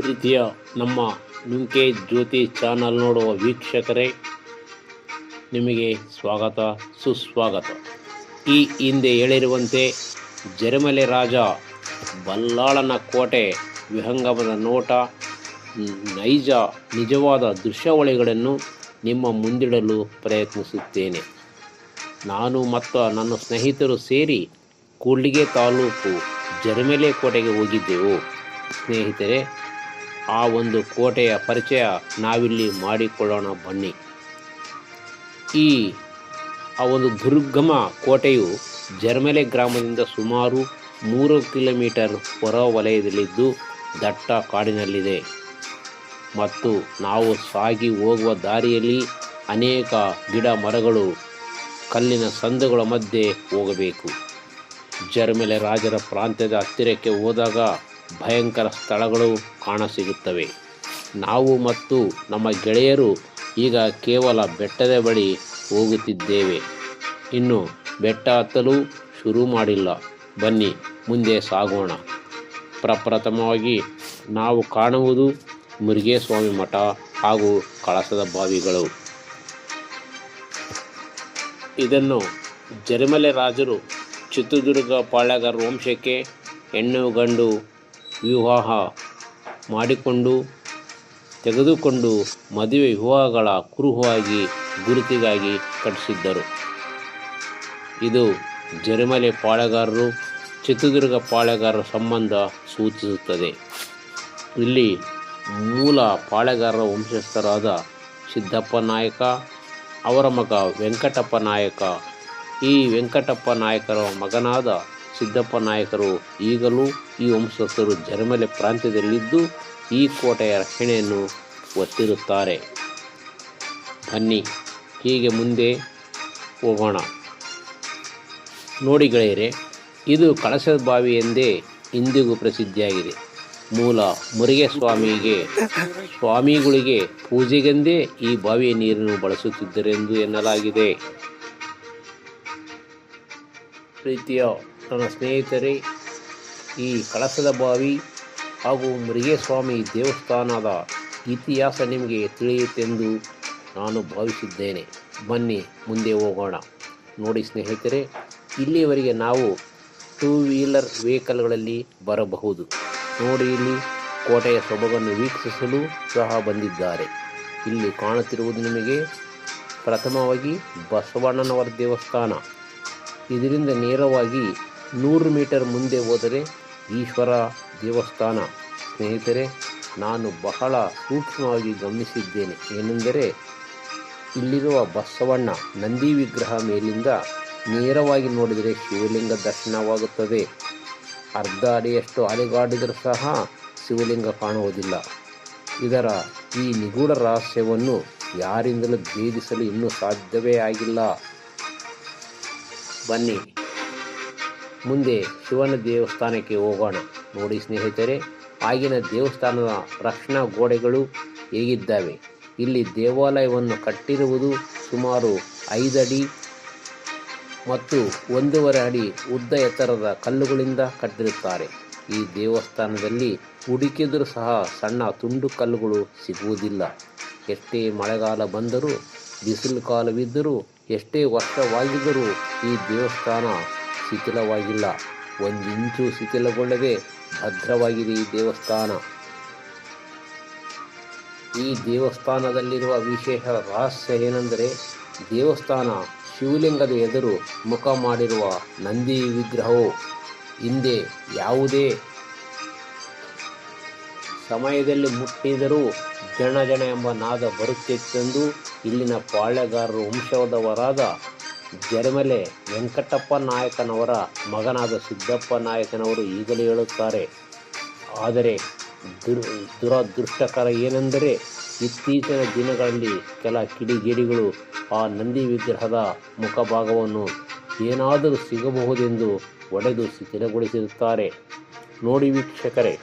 ಪ್ರೀತಿಯ ನಮ್ಮ ಮುಂಕೆ ಜ್ಯೋತಿ ಚಾನಲ್ ನೋಡುವ ವೀಕ್ಷಕರೇ, ನಿಮಗೆ ಸ್ವಾಗತ, ಸುಸ್ವಾಗತ. ಈ ಹಿಂದೆ ಹೇಳಿರುವಂತೆ ಜರಮಲೆ ರಾಜ ಬಲ್ಲಾಳನ ಕೋಟೆ ವಿಹಂಗಮದ ನೋಟ, ನೈಜ ನಿಜವಾದ ದೃಶ್ಯಾವಳಿಗಳನ್ನು ನಿಮ್ಮ ಮುಂದಿಡಲು ಪ್ರಯತ್ನಿಸುತ್ತೇನೆ. ನಾನು ಮತ್ತು ನನ್ನ ಸ್ನೇಹಿತರು ಸೇರಿ ಕೂಡ್ಲಿಗೆ ತಾಲೂಕು ಜರಮೆಲೆ ಕೋಟೆಗೆ ಹೋಗಿದ್ದೆವು. ಸ್ನೇಹಿತರೆ ಆ ಒಂದು ಕೋಟೆಯ ಪರಿಚಯ ನಾವಿಲ್ಲಿ ಮಾಡಿಕೊಳ್ಳೋಣ ಬನ್ನಿ. ಈ, ಆ ಒಂದು ದುರ್ಗಮ ಕೋಟೆಯು ಜರ್ಮಲೆ ಗ್ರಾಮದಿಂದ ಸುಮಾರು ಮೂರು ಕಿಲೋಮೀಟರ್ ಹೊರ ವಲಯದಲ್ಲಿದ್ದು ದಟ್ಟ ಕಾಡಿನಲ್ಲಿದೆ. ಮತ್ತು ನಾವು ಸಾಗಿ ಹೋಗುವ ದಾರಿಯಲ್ಲಿ ಅನೇಕ ಗಿಡ ಮರಗಳು ಕಲ್ಲಿನ ಸಂದುಗಳ ಮಧ್ಯೆ ಹೋಗಬೇಕು. ಜರ್ಮಲೆ ರಾಜರ ಪ್ರಾಂತ್ಯದ ಹತ್ತಿರಕ್ಕೆ ಹೋದಾಗ ಭಯಂಕರ ಸ್ಥಳಗಳು ಕಾಣಸಿಗುತ್ತವೆ ನಾವು ಮತ್ತು ನಮ್ಮ ಗೆಳೆಯರು ಈಗ ಕೇವಲ ಬೆಟ್ಟದ ಬಳಿ ಹೋಗುತ್ತಿದ್ದೇವೆ. ಇನ್ನು ಬೆಟ್ಟ ಹತ್ತಲು ಶುರು ಮಾಡಿಲ್ಲ. ಬನ್ನಿ, ಮುಂದೆ ಸಾಗೋಣ. ಪ್ರಪ್ರಥಮವಾಗಿ ನಾವು ಕಾಣುವುದು ಮುರುಗೇಸ್ವಾಮಿ ಮಠ ಹಾಗೂ ಕಳಸದ ಬಾವಿಗಳು. ಇದನ್ನು ಜರಿಮಲೆ ರಾಜರು ಚಿತ್ರದುರ್ಗ ಪಾಳ್ಯಗಾರ ವಂಶಕ್ಕೆ ಹೆಣ್ಣು ಗಂಡು ವಿವಾಹ ಮಾಡಿಕೊಂಡು, ತೆಗೆದುಕೊಂಡು ಮದುವೆ ವಿವಾಹಗಳ ಕುರುಹುವಾಗಿ, ಗುರುತಿಗಾಗಿ ಕಟ್ಟಿಸಿದ್ದರು. ಇದು ಜರಿಮಲೆ ಪಾಳೆಗಾರರು, ಚಿತ್ರದುರ್ಗ ಪಾಳೆಗಾರರ ಸಂಬಂಧ ಸೂಚಿಸುತ್ತದೆ. ಇಲ್ಲಿ ಮೂಲ ಪಾಳೆಗಾರರ ವಂಶಸ್ಥರಾದ ಸಿದ್ದಪ್ಪ ನಾಯಕ, ಅವರ ಮಗ ವೆಂಕಟಪ್ಪ ನಾಯಕ. ಈ ವೆಂಕಟಪ್ಪ ನಾಯಕರ ಮಗನಾದ ಸಿದ್ದಪ್ಪ ನಾಯಕರು ಈಗಲೂ ಈ ವಂಶಸ್ಥರು ಜರ್ಮಲೆ ಪ್ರಾಂತ್ಯದಲ್ಲಿದ್ದು ಈ ಕೋಟೆಯ ರಕ್ಷಣೆಯನ್ನು ಒತ್ತಿರುತ್ತಾರೆ. ಬನ್ನಿ, ಹೀಗೆ ಮುಂದೆ ಹೋಗೋಣ. ನೋಡಿ ಗೆಳೆಯರೆ, ಇದು ಕಳಸದ ಬಾವಿ ಎಂದೇ ಇಂದಿಗೂ ಪ್ರಸಿದ್ಧಿಯಾಗಿದೆ. ಮೂಲ ಮುರಿಗೆ ಸ್ವಾಮಿಗೆ ಸ್ವಾಮಿಗಳಿಗೆ ಪೂಜೆಗೆಂದೇ ಈ ಬಾವಿಯ ನೀರನ್ನು ಬಳಸುತ್ತಿದ್ದರೆಂದು ಎನ್ನಲಾಗಿದೆ. ಪ್ರೀತಿಯ ನನ್ನ ಸ್ನೇಹಿತರೆ, ಈ ಕಳಸದ ಬಾವಿ ಹಾಗೂ ಮೃಗೇಸ್ವಾಮಿ ದೇವಸ್ಥಾನದ ಇತಿಹಾಸ ನಿಮಗೆ ತಿಳಿಯುತ್ತೆಂದು ನಾನು ಭಾವಿಸಿದ್ದೇನೆ. ಬನ್ನಿ, ಮುಂದೆ ಹೋಗೋಣ. ನೋಡಿ ಸ್ನೇಹಿತರೆ ಇಲ್ಲಿಯವರೆಗೆ ನಾವು ಟೂ ವೀಲರ್ ವೆಹಿಕಲ್ಗಳಲ್ಲಿ ಬರಬಹುದು. ನೋಡಿ ಇಲ್ಲಿ ಕೋಟೆಯ ಸೊಬಗನ್ನು ವೀಕ್ಷಿಸಲು ಸಹ ಬಂದಿದ್ದಾರೆ. ಇಲ್ಲಿ ಕಾಣುತ್ತಿರುವುದು ನಿಮಗೆ ಪ್ರಥಮವಾಗಿ ಬಸವಣ್ಣನವರ ದೇವಸ್ಥಾನ. ಇದರಿಂದ ನೇರವಾಗಿ ನೂರು ಮೀಟರ್ ಮುಂದೆ ಹೋದರೆ ಈಶ್ವರ ದೇವಸ್ಥಾನ. ಸ್ನೇಹಿತರೆ, ನಾನು ಬಹಳ ಸೂಕ್ಷ್ಮವಾಗಿ ಗಮನಿಸಿದ್ದೇನೆ. ಏನೆಂದರೆ, ಇಲ್ಲಿರುವ ಬಸವಣ್ಣ ನಂದಿ ವಿಗ್ರಹ ಮೇಲಿಂದ ನೇರವಾಗಿ ನೋಡಿದರೆ ಶಿವಲಿಂಗ ದರ್ಶನವಾಗುತ್ತದೆ. ಅರ್ಧ ಅಡಿಯಷ್ಟು ಅಲೆಗಾಡಿದರೂ ಸಹ ಶಿವಲಿಂಗ ಕಾಣುವುದಿಲ್ಲ. ಇದರ ಈ ನಿಗೂಢ ರಹಸ್ಯವನ್ನು ಯಾರಿಂದಲೂ ಭೇದಿಸಲು ಇನ್ನೂ ಸಾಧ್ಯವೇ ಆಗಿಲ್ಲ. ಬನ್ನಿ. ಮುಂದೆ ಶಿವನ ದೇವಸ್ಥಾನಕ್ಕೆ ಹೋಗೋಣ. ನೋಡಿ ಸ್ನೇಹಿತರೆ, ಆಗಿನ ದೇವಸ್ಥಾನದ ರಕ್ಷಣಾ ಗೋಡೆಗಳು ಹೇಗಿದ್ದಾವೆ? ಇಲ್ಲಿ ದೇವಾಲಯವನ್ನು ಕಟ್ಟಿರುವುದು ಸುಮಾರು ಐದಡಿ ಮತ್ತು ಒಂದೂವರೆ ಅಡಿ ಉದ್ದ ಎತ್ತರದ ಕಲ್ಲುಗಳಿಂದ ಕಟ್ಟಿರುತ್ತಾರೆ. ಈ ದೇವಸ್ಥಾನದಲ್ಲಿ ಹುಡುಕಿದರೂ ಸಹ ಸಣ್ಣ ತುಂಡು ಕಲ್ಲುಗಳು ಸಿಗುವುದಿಲ್ಲ. ಎಷ್ಟೇ ಮಳೆಗಾಲ ಬಂದರೂ, ಬಿಸಿಲು ಕಾಲವಿದ್ದರೂ, ಎಷ್ಟೇ ವರ್ಷವಾಗಿದ್ದರೂ ಈ ದೇವಸ್ಥಾನ ಶಿಥಿಲವಾಗಿಲ್ಲ. ಒಂದಿಂಚು ಶಿಥಿಲಗೊಳ್ಳದೆ ಭದ್ರವಾಗಿದೆ ಈ ದೇವಸ್ಥಾನ. ಈ ದೇವಸ್ಥಾನದಲ್ಲಿರುವ ವಿಶೇಷ ರಹಸ್ಯ ಏನೆಂದರೆ ದೇವಸ್ಥಾನ ಶಿವಲಿಂಗದ ಎದುರು ಮುಖ ಮಾಡಿರುವ ನಂದಿ ವಿಗ್ರಹವು ಹಿಂದೆ ಯಾವುದೇ ಸಮಯದಲ್ಲಿ ಮುಟ್ಟಿದರೂ ಜನ ಜನ ಎಂಬ ನಾದ ಬರುತ್ತಿತ್ತೆಂದು ಇಲ್ಲಿನ ಪಾಳ್ಯಗಾರರು ವಂಶದವರಾದ ಜರಮಲೆ ವೆಂಕಟಪ್ಪ ನಾಯಕನವರ ಮಗನಾದ ಸಿದ್ದಪ್ಪ ನಾಯಕನವರು ಈಗಲೇ ಹೇಳುತ್ತಾರೆ, ಆದರೆ ದುರ್, ದುರದೃಷ್ಟಕರ ಏನೆಂದರೆ ಇತ್ತೀಚಿನ ದಿನಗಳಲ್ಲಿ ಕೆಲ ಕಿಡಿಗೇಡಿಗಳು ಆ ನಂದಿ ವಿಗ್ರಹದ ಮುಖಭಾಗವನ್ನು ಏನಾದರೂ ಸಿಗಬಹುದೆಂದು ಒಡೆದು ಸ್ಥಿರಗೊಳಿಸಿರುತ್ತಾರೆ ನೋಡಿ ವೀಕ್ಷಕರೇ,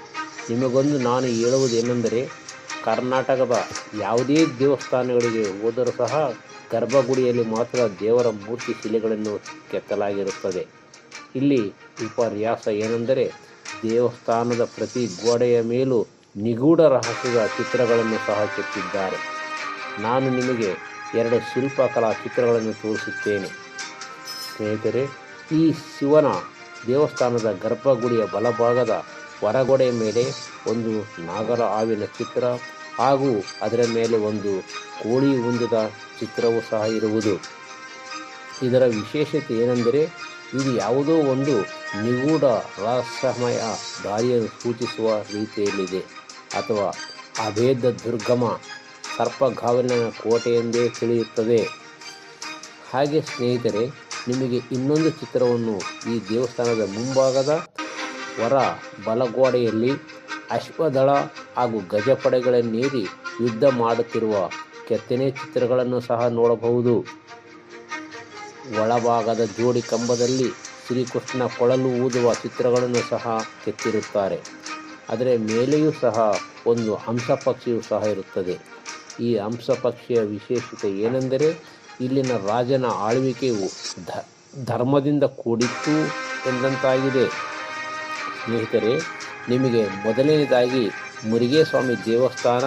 ನಿಮಗೊಂದು ನಾನು ಹೇಳುವುದೇನೆಂದರೆ, ಕರ್ನಾಟಕದ ಯಾವುದೇ ದೇವಸ್ಥಾನಗಳಿಗೆ ಹೋದರೂ ಸಹ ಗರ್ಭಗುಡಿಯಲ್ಲಿ ಮಾತ್ರ ದೇವರ ಮೂರ್ತಿ ಶಿಲೆಗಳನ್ನು ಕೆತ್ತಲಾಗಿರುತ್ತದೆ. ಇಲ್ಲಿ ವಿಪರ್ಯಾಸ ಏನೆಂದರೆ, ದೇವಸ್ಥಾನದ ಪ್ರತಿ ಗೋಡೆಯ ಮೇಲೂ ನಿಗೂಢ ರಹಸ್ಯದ ಚಿತ್ರಗಳನ್ನು ಸಹ ಕೆತ್ತಿದ್ದಾರೆ. ನಾನು ನಿಮಗೆ ಎರಡು ಶಿಲ್ಪಕಲಾ ಚಿತ್ರಗಳನ್ನು ತೋರಿಸುತ್ತೇನೆ. ಸ್ನೇಹಿತರೆ, ಈ ಶಿವನ ದೇವಸ್ಥಾನದ ಗರ್ಭಗುಡಿಯ ಬಲಭಾಗದ ಹೊರಗೋಡೆಯ ಮೇಲೆ ಒಂದು ನಾಗರ ಹಾವಿನ ಚಿತ್ರ ಹಾಗೂ ಅದರ ಮೇಲೆ ಒಂದು ಕೋಳಿ ಹುಂಜದ ಚಿತ್ರವೂ ಸಹ ಇರುವುದು. ಇದರ ವಿಶೇಷತೆ ಏನೆಂದರೆ, ಇದು ಯಾವುದೋ ಒಂದು ನಿಗೂಢ ರಹಸ್ಯಮಯ ದಾರಿಯನ್ನು ಸೂಚಿಸುವ ರೀತಿಯಲ್ಲಿದೆ. ಅಥವಾ ಅಭೇದ ದುರ್ಗಮ ಸರ್ಪಗಾವಲಿನ ಕೋಟೆ ಎಂದೇ ತಿಳಿಯುತ್ತದೆ. ಹಾಗೆ ಸ್ನೇಹಿತರೆ, ನಿಮಗೆ ಇನ್ನೊಂದು ಚಿತ್ರವನ್ನು ಈ ದೇವಸ್ಥಾನದ ಮುಂಭಾಗದ ಹೊರ ಬಲಗೋಡೆಯಲ್ಲಿ ಅಶ್ವದಳ ಹಾಗೂ ಗಜಪಡೆಗಳನ್ನೇರಿ ಯುದ್ಧ ಮಾಡುತ್ತಿರುವ ಕೆತ್ತನೆ ಚಿತ್ರಗಳನ್ನು ಸಹ ನೋಡಬಹುದು. ಒಳಭಾಗದ ಜೋಡಿ ಕಂಬದಲ್ಲಿ ಶ್ರೀಕೃಷ್ಣ ಕೊಳಲು ಊದುವ ಚಿತ್ರಗಳನ್ನು ಸಹ ಕೆತ್ತಿರುತ್ತಾರೆ. ಅದರ ಮೇಲೆಯೂ ಸಹ ಒಂದು ಹಂಸ ಪಕ್ಷಿಯೂ ಸಹ ಇರುತ್ತದೆ. ಈ ಹಂಸ ಪಕ್ಷಿಯ ವಿಶೇಷತೆ ಏನೆಂದರೆ ಇಲ್ಲಿನ ರಾಜನ ಆಳ್ವಿಕೆಯು ಧರ್ಮದಿಂದ ಕೂಡಿತ್ತು ಎಂದಂತಾಗಿದೆ. ಸ್ನೇಹಿತರೆ ನಿಮಗೆ ಮೊದಲನೇದಾಗಿ ಮುರುಗೇಸ್ವಾಮಿ ದೇವಸ್ಥಾನ,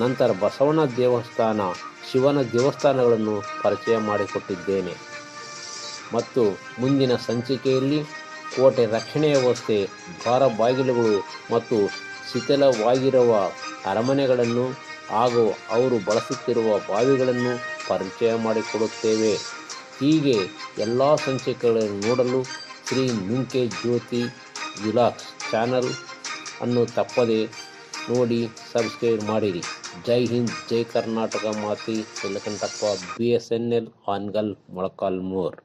ನಂತರ ಬಸವಣ್ಣ ದೇವಸ್ಥಾನ, ಶಿವನ ದೇವಸ್ಥಾನಗಳನ್ನು ಪರಿಚಯ ಮಾಡಿಕೊಟ್ಟಿದ್ದೇನೆ. ಮತ್ತು ಮುಂದಿನ ಸಂಚಿಕೆಯಲ್ಲಿ ಕೋಟೆ ರಕ್ಷಣೆ ವ್ಯವಸ್ಥೆ ದ್ವಾರ ಬಾಗಿಲುಗಳು ಮತ್ತು ಶಿಥಿಲವಾಗಿರುವ ಅರಮನೆಗಳನ್ನು ಹಾಗೂ ಅವರು ಬಳಸುತ್ತಿರುವ ಬಾವಿಗಳನ್ನು ಪರಿಚಯ ಮಾಡಿಕೊಡುತ್ತೇವೆ. ಹೀಗೆ ಎಲ್ಲ ಸಂಚಿಕೆಗಳನ್ನು ನೋಡಲು ಶ್ರೀ ನುಂಕೆ ಜ್ಯೋತಿ ವಿಲಾಕ್ಸ್ ಚಾನಲ್ ಅನ್ನು ತಪ್ಪದೆ ನೋಡಿ ಸಬ್ಸ್ಕ್ರೈಬ್ ಮಾಡಿರಿ. ಜೈ ಹಿಂದ್, ಜೈ ಕರ್ನಾಟಕ, ಮಾತಿ Ellakantappa B S N L Hangal, Molakalmuru.